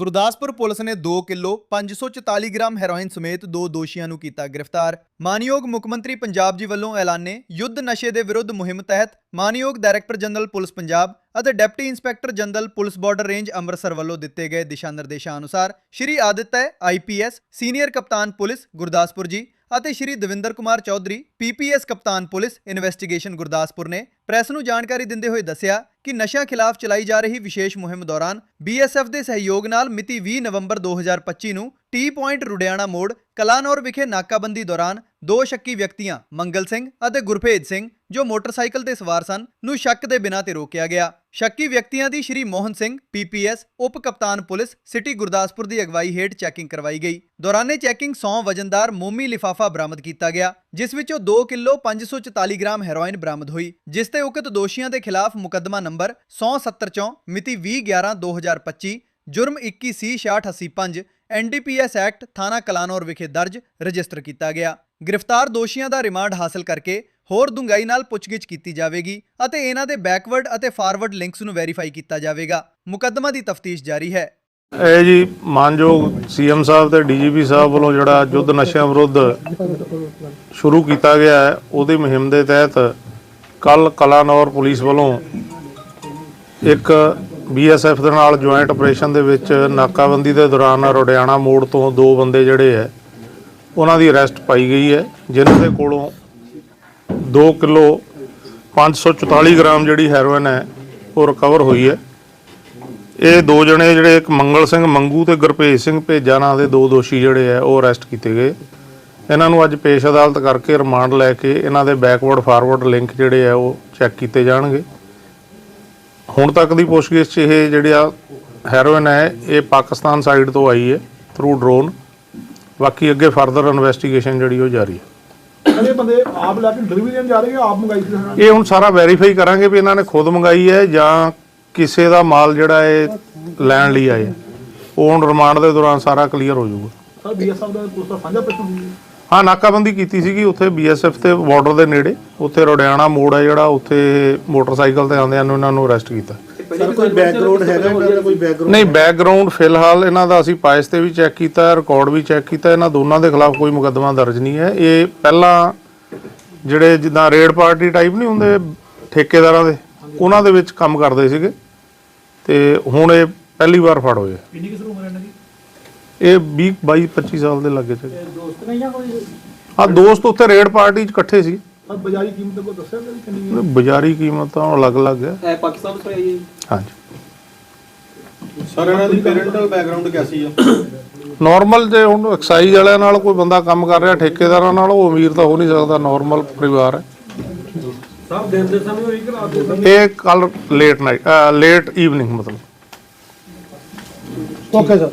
Gurdaspur police ਨੇ 2 kilo 544 gram heroin ਸਮੇਤ ਦੋ ਦੋਸ਼ੀਆਂ ਨੂੰ ਕੀਤਾ ਗ੍ਰਿਫਤਾਰ। ਮਾਨਯੋਗ ਮੁੱਖ ਮੰਤਰੀ ਪੰਜਾਬ ਜੀ ਵੱਲੋਂ ਐਲਾਨੇ ਯੁੱਧ ਨਸ਼ੇ ਦੇ ਵਿਰੁੱਧ ਮੁਹਿੰਮ ਤਹਿਤ ਮਾਨਯੋਗ ਡਾਇਰੈਕਟਰ ਜਨਰਲ ਪੁਲਿਸ ਪੰਜਾਬ ਅਤੇ deputy inspector general police border range Amritsar ਵੱਲੋਂ ਦਿੱਤੇ ਗਏ ਦਿਸ਼ਾ ਨਿਰਦੇਸ਼ਾਂ ਅਨੁਸਾਰ ਸ਼੍ਰੀ ਆਦਿਤਯ ਆਈਪੀਐਸ ਸੀਨੀਅਰ ਕਪਤਾਨ ਪੁਲਿਸ ਗੁਰਦਾਸਪੁਰ ਜੀ ਅਤੇ ਸ਼੍ਰੀ ਦਵਿੰਦਰ ਕੁਮਾਰ ਚੌਧਰੀ ਪੀਪੀਐਸ ਕਪਤਾਨ ਪੁਲਿਸ ਇਨਵੈਸਟੀਗੇਸ਼ਨ ਗੁਰਦਾਸਪੁਰ ਨੇ। ਪ੍ਰੈਸ ਨੂੰ ਜਾਣਕਾਰੀ ਦਿੰਦੇ ਹੋਏ ਦੱਸਿਆ ਕਿ ਨਸ਼ਿਆਂ ਖਿਲਾਫ ਚਲਾਈ ਜਾ ਰਹੀ ਵਿਸ਼ੇਸ਼ ਮੁਹਿੰਮ ਦੌਰਾਨ ਬੀਐਸਐਫ ਦੇ ਸਹਿਯੋਗ ਨਾਲ ਮਿਤੀ 20 ਨਵੰਬਰ 2025 ਨੂੰ ਟੀ ਪੁਆਇੰਟ ਰੁਡਿਆਣਾ ਮੋੜ, ਕਲਾਨੌਰ ਵਿਖੇ ਨਾਕਾਬੰਦੀ ਦੌਰਾਨ ਦੋ ਸ਼ੱਕੀ ਵਿਅਕਤੀਆਂ, ਮੰਗਲ ਸਿੰਘ ਅਤੇ ਗੁਰਭੇਜ ਸਿੰਘ, ਜੋ ਮੋਟਰਸਾਈਕਲ ਤੇ ਸਵਾਰ ਸਨ, ਨੂੰ ਸ਼ੱਕ ਦੇ ਬਿਨਾਂ ਤੇ ਰੋਕਿਆ ਗਿਆ। ਸ਼ੱਕੀ ਵਿਅਕਤੀਆਂ ਦੀ ਸ਼੍ਰੀ ਮੋਹਨ ਸਿੰਘ ਪੀਪੀਐਸ ਉਪ ਕਪਤਾਨ ਪੁਲਿਸ, ਸਿਟੀ ਗੁਰਦਾਸਪੁਰ ਦੀ ਅਗਵਾਈ ਹੇਠ ਚੈਕਿੰਗ ਕਰਵਾਈ ਗਈ। ਦੌਰਾਨੇ ਚੈਕਿੰਗ 100 ਵਜਨਦਾਰ ਮੋਮੀ ਲਿਫਾਫਾ ਬਰਾਮਦ ਕੀਤਾ ਗਿਆ, ਜਿਸ ਵਿੱਚੋਂ 2 ਕਿਲੋ 544 ਗ੍ਰਾਮ ਹੈਰੋਇਨ ਬਰਾਮਦ ਹੋਈ, ਜਿਸ ਤੇ ਉਕਤ ਦੋਸ਼ੀਆਂ ਦੇ ਖਿਲਾਫ ਮੁਕੱਦਮਾ ਨੰਬਰ 170 ਚੋਂ ਮਿਤੀ 20/11/2025 ਜੁਰਮ 21 ਸੀ 6685 ਐਨਡੀਪੀਐਸ ਐਕਟ ਥਾਣਾ ਕਲਾਨੌਰ ਵਿਖੇ ਦਰਜ ਰਜਿਸਟਰ ਕੀਤਾ ਗਿਆ। ਗ੍ਰਿਫਤਾਰ ਦੋਸ਼ੀਆਂ ਦਾ ਰਿਮਾਂਡ ਹਾਸਲ ਕਰਕੇ ਹੋਰ ਡੂੰਘਾਈ ਨਾਲ ਪੁੱਛਗਿੱਛ ਕੀਤੀ ਜਾਵੇਗੀ ਅਤੇ ਇਹਨਾਂ ਦੇ ਬੈਕਵਰਡ ਅਤੇ ਫਾਰਵਰਡ ਲਿੰਕਸ ਨੂੰ ਵੈਰੀਫਾਈ ਕੀਤਾ ਜਾਵੇਗਾ। ਮੁਕੱਦਮਾ ਦੀ ਤਫਤੀਸ਼ ਜਾਰੀ ਹੈ। ਇਹ ਜੀ ਮਾਨਯੋਗ ਸੀਐਮ ਸਾਹਿਬ ਤੇ ਡੀਜੀਪੀ ਸਾਹਿਬ ਵੱਲੋਂ ਜਿਹੜਾ ਯੁੱਧ ਨਸ਼ਿਆਂ ਵਿਰੁੱਧ ਸ਼ੁਰੂ ਕੀਤਾ ਗਿਆ ਹੈ, ਉਹਦੀ ਮੁਹਿੰਮ ਦੇ ਤਹਿਤ ਕੱਲ ਕਲਾਨੌਰ ਪੁਲਿਸ ਵੱਲੋਂ ਇੱਕ ਬੀਐਸਐਫ ਦੇ ਨਾਲ ਜੁਆਇੰਟ ਆਪਰੇਸ਼ਨ ਦੇ ਵਿੱਚ ਨਾਕਾਬੰਦੀ ਦੇ ਦੌਰਾਨ ਰੋਡਿਆਣਾ ਮੋੜ ਤੋਂ ਦੋ ਬੰਦੇ ਜਿਹੜੇ ਹੈ, ਉਹਨਾਂ ਦੀ ਅਰੈਸਟ ਪਾਈ ਗਈ ਹੈ, ਜਿਨ੍ਹਾਂ ਦੇ ਕੋਲੋਂ 2 ਕਿਲੋ 544 ਗ੍ਰਾਮ ਜਿਹੜੀ ਹੈਰੋਇਨ ਹੈ, ਉਹ ਰਿਕਵਰ ਹੋਈ ਹੈ। ਇਹ ਦੋ ਜਣੇ ਜਿਹੜੇ ਇੱਕ ਮੰਗਲ ਸਿੰਘ ਮੰਗੂ ਤੇ ਗੁਰਭੇਜ ਸਿੰਘ ਭੇਜਾ ਨਾਂ ਦੇ ਦੋ ਦੋਸ਼ੀ ਜਿਹੜੇ ਆ ਉਹ ਅਰੈਸਟ ਕੀਤੇ ਗਏ। ਇਹਨਾਂ ਨੂੰ ਅੱਜ ਪੇਸ਼ ਅਦਾਲਤ ਕਰਕੇ ਰਿਮਾਂਡ ਲੈ ਕੇ ਇਹਨਾਂ ਦੇ ਬੈਕਵਰਡ ਫਾਰਵਰਡ ਲਿੰਕ ਜਿਹੜੇ ਆ ਉਹ ਚੈੱਕ ਕੀਤੇ ਜਾਣਗੇ। ਹੁਣ ਤੱਕ ਦੀ ਪੁੱਛਗਿੱਛ 'ਚ ਇਹ ਜਿਹੜਾ ਹੈਰੋਇਨ ਹੈ ਇਹ ਪਾਕਿਸਤਾਨ ਸਾਈਡ ਤੋਂ ਆਈ ਹੈ ਥਰੂ ਡਰੋਨ ਬਾਕੀ ਅੱਗੇ ਫਰਦਰ ਇਨਵੈਸਟੀਗੇਸ਼ਨ ਜਿਹੜੀ ਉਹ ਜਾਰੀ ਹੈ। ਕਹਿੰਦੇ ਬੰਦੇ ਆਪ ਲੈ ਕੇ ਡਿਲੀਵਰੀ ਦੇਣ ਜਾ ਰਹੇ ਆ ਆਪ ਮੰਗਾਈ ਸੀ ਇਹ ਹੁਣ ਸਾਰਾ ਵੈਰੀਫਾਈ ਕਰਾਂਗੇ ਵੀ ਇਹਨਾਂ ਨੇ ਖੁਦ ਮੰਗਾਈ ਹੈ ਜਾਂ ਕਿਸੇ ਦਾ ਮਾਲ ਜਿਹੜਾ ਇਹ ਲੈਣ ਲਈ ਆਏ। ਉਹ ਹੁਣ ਰਿਮਾਂਡ ਦੇ ਦੌਰਾਨ ਸਾਰਾ ਕਲੀਅਰ ਹੋ ਜਾਊਗਾ। ਸਰ ਬੀਐਸਐਫ ਦਾ ਪੁਲਿਸ ਦਾ ਸਾਂਝਾ ਸੀ ਹਾਂ ਨਾਕਾਬੰਦੀ ਕੀਤੀ ਸੀਗੀ ਉੱਥੇ ਬੀਐਸਐਫ ਤੇ ਬਾਰਡਰ ਦੇ ਨੇੜੇ। ਉੱਥੇ ਰੋਡਿਆਣਾ ਮੋੜ ਹੈ ਜਿਹੜਾ ਉੱਥੇ ਮੋਟਰਸਾਈਕਲ ਤੇ ਆਉਂਦਿਆਂ ਨੂੰ ਇਹਨਾਂ ਨੂੰ ਅਰੈਸਟ ਕੀਤਾ। ਸਰ ਕੋਈ ਬੈਕਗ੍ਰਾਉਂਡ ਹੈਗਾ ਇਹਨਾਂ ਦਾ? ਕੋਈ ਬੈਕਗ੍ਰਾਉਂਡ ਨਹੀਂ ਬੈਕਗ੍ਰਾਉਂਡ ਫਿਲਹਾਲ ਇਹਨਾਂ ਦਾ ਅਸੀਂ ਪਾਇਸ ਤੇ ਵੀ ਚੈੱਕ ਕੀਤਾ ਰਿਕਾਰਡ ਵੀ ਚੈੱਕ ਕੀਤਾ ਇਹਨਾਂ ਦੋਨਾਂ ਦੇ ਖਿਲਾਫ ਕੋਈ ਮੁਕੱਦਮਾ ਦਰਜ ਨਹੀਂ ਹੈ। ਇਹ ਪਹਿਲਾਂ ਜਿਹੜੇ ਜਿੱਦਾਂ ਰੇਡ ਪਾਰਟੀ ਟਾਈਪ ਨਹੀਂ ਹੁੰਦੇ ਠੇਕੇਦਾਰਾਂ ਦੇ ਉਹਨਾਂ ਦੇ ਵਿੱਚ ਕੰਮ ਕਰਦੇ ਸੀਗੇ। ਤੇ ਹੁਣ ਇਹ ਪਹਿਲੀ ਵਾਰ ਫੜ ਹੋਏ ਆ। ਕਿੰਨੀ ਕਿਸ ਉਮਰ ਇਹਨਾਂ ਦੀ? ਇਹ 20 22 25 ਸਾਲ ਦੇ ਲੱਗੇ ਸੀ ਦੋਸਤ ਨਹੀਂ ਜਾਂ ਕੋਈ? ਹਾਂ ਦੋਸਤ ਉੱਥੇ ਰੇਡ ਪਾਰਟੀ 'ਚ ਇਕੱਠੇ ਸੀ। ਸਰ ਬਾਜ਼ਾਰੀ ਕੀਮਤ ਕੋ ਦੱਸਿਆ ਕਿ ਕਿੰਨੀ ਹੈ? ਬਾਜ਼ਾਰੀ ਕੀਮਤ ਤਾਂ ਅਲੱਗ-ਅਲੱਗ ਹੈ। ਇਹ ਪਾਕਿਸਤਾਨ ਤੋਂ ਆਈ ਹੈ ਹਾਂਜੀ। ਸਰ ਇਹਨਾਂ ਦੀ ਪੇਰੈਂਟਲ ਬੈਕਗ੍ਰਾਉਂਡ ਕਿਆਸੀ ਆ ਨਾਰਮਲ ਜੇ ਹੁਣ ਐਕਸਾਈਜ਼ ਵਾਲਿਆਂ ਨਾਲ ਕੋਈ ਬੰਦਾ ਕੰਮ ਕਰ ਰਿਹਾ ਠੇਕੇਦਾਰਾਂ ਨਾਲ ਉਹ ਅਮੀਰ ਤਾਂ ਹੋ ਨਹੀਂ ਸਕਦਾ ਨਾਰਮਲ ਪਰਿਵਾਰ ਹੈ। ਸਰ ਦਿਨ ਦੇ ਸਮੇਂ ਹੋਈ ਕਿ ਰਾਤ ਦੇ ਸਮੇਂ? ਇਹ ਕੱਲ ਲੇਟ ਨਾਈਟ ਲੇਟ ਈਵਨਿੰਗ ਮਤਲਬ। Okay sir